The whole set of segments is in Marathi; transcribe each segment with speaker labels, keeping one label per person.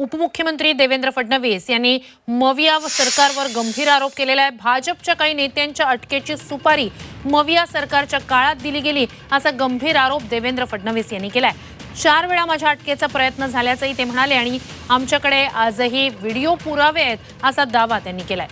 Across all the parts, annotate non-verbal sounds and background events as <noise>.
Speaker 1: उपमुख्यमंत्री देवेंद्र फडणवीस यांनी मविया सरकारवर गंभीर आरोप केलेला आहे. भाजपच्या काही नेत्यांच्या अटकेची सुपारी मविया सरकारच्या काळात दिली गेली असा गंभीर आरोप देवेंद्र फडणवीस यांनी केलाय. चार वेळा माझ्या अटकेचा प्रयत्न झाल्याचंही ते म्हणाले आणि आमच्याकडे आजही व्हिडिओ पुरावे आहेत असा दावा त्यांनी केलाय.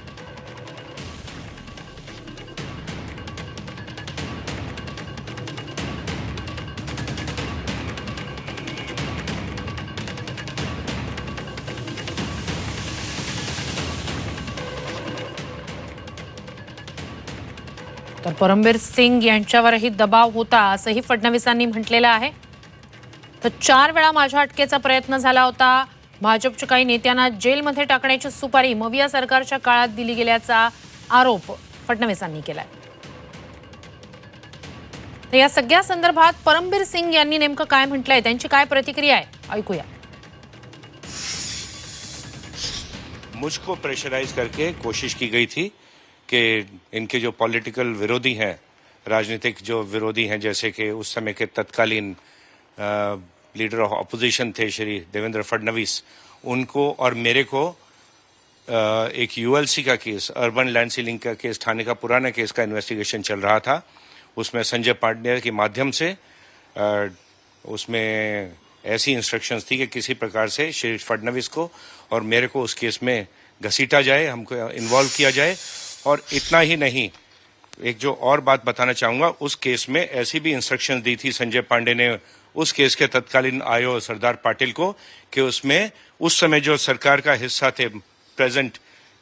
Speaker 1: तर परमबीर सिंग यांच्यावरही दबाव होता असंही फडणवीसांनी म्हटलेलं आहे. तर चार वेळा माझ्या अटकेचा प्रयत्न झाला होता. भाजपच्या काही नेत्यांना जेलमध्ये टाकण्याची सुपारी मविया सरकारच्या काळात दिली गेल्याचा आरोप फडणवीसांनी केलाय. तर या सगळ्या संदर्भात परमबीर सिंग यांनी नेमकं काय म्हटलंय त्यांची काय प्रतिक्रिया आहे ऐकूया.
Speaker 2: मुझको प्रेशराइज करके कोशिश की गई थी कि इनके जो पॉलिटिकल विरोधी हैं, राजनीतिक जो विरोधी हैं, जैसे कि उस समय के तत्कालीन लीडर ऑफ़ अपोजिशन थे श्री देवेंद्र फडणवीस, उनको और मेरे को एक यूएलसी का केस अर्बन लैंड सीलिंग का केस, थाने का पुराना केस का इन्वेस्टिगेशन चल रहा था। उसमें संजय पांडे के माध्यम से उसमें ऐसी इंस्ट्रक्शंस थी कि किसी प्रकार से श्री फडणवीस को और मेरे को उस केस में घसीटा जाए, हमको इन्वॉल्व किया जाए और इतना ही नहीं, एक जो और बात बताना चाहूँगा, उस केस में ऐसी भी इंस्ट्रक्शन दी थी संजय पांडे ने, उस केस के तत्कालीन आयो सरदार पाटिल को, कि उसमें, उस समय जो सरकार का हिस्सा थे प्रेजेंट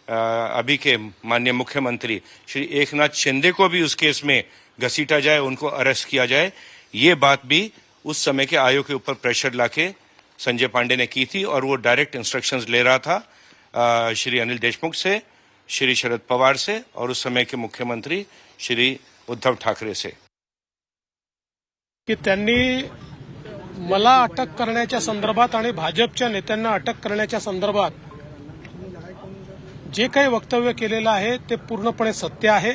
Speaker 2: अभी के माननीय मुख्यमंत्री, श्री एकनाथ शिंदे को भी उस केस में घसीटा जाए, उनको अरेस्ट किया जाए, ये बात भी उस समय के आयोग के ऊपर प्रेशर लाके संजय पांडे ने की थी, और वो डायरेक्ट इंस्ट्रक्शंस ले रहा था श्री अनिल देशमुख से। श्री शरद पवार से और उस समय के मुख्यमंत्री श्री उद्धव ठाकरे से।
Speaker 3: की त्यांनी मला अटक करण्याच्या संदर्भात आणि भाजपच्या नेत्यांना अटक करण्याच्या संदर्भात जे काही वक्तव्य केलेलं आहे ते पूर्णपणे सत्य आहे.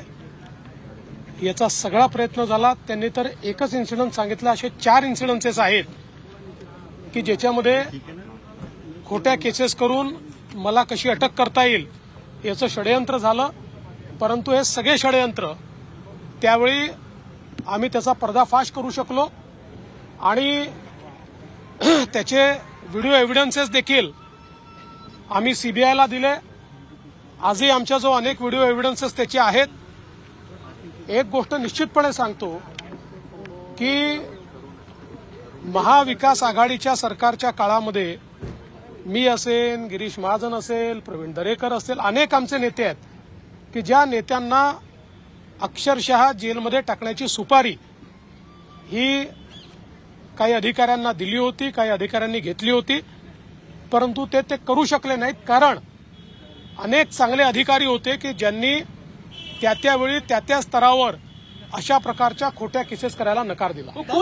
Speaker 3: याचा सगळा प्रयत्न झाला. त्यांनी तर एकच इन्सिडंट सांगितलं असे चार इन्सिडन्सेस आहेत की ज्याच्यामध्ये खोट्या केसेस करून मला कशी अटक करता येईल? याचं षडयंत्र झालं परंतु हे सगळे षडयंत्र त्यावेळी आम्ही त्याचा पर्दाफाश करू शकलो आणि <clears throat> त्याचे व्हिडिओ एव्हिडन्सेस देखील आम्ही सीबीआयला दिले. आजही आमच्या जो अनेक व्हिडिओ एव्हिडन्सेस त्याचे आहेत. एक गोष्ट निश्चितपणे सांगतो की महाविकास आघाडीच्या सरकारच्या काळामध्ये मी असेल गिरीश महाजन असेल प्रवीण दरेकर असेल अनेक आमचे नेते आहेत की ज्या नेत्यांना अक्षरशः जेलमध्ये टाकण्याची सुपारी ही काही अधिकाऱ्यांना दिली होती काही अधिकाऱ्यांनी घेतली होती परंतु ते ते करू शकले नाहीत कारण अनेक चांगले अधिकारी होते की ज्यांनी त्या त्यावेळी त्या त्या स्तरावर अशा प्रकारच्या खोट्या केसेस करायला नकार दिला.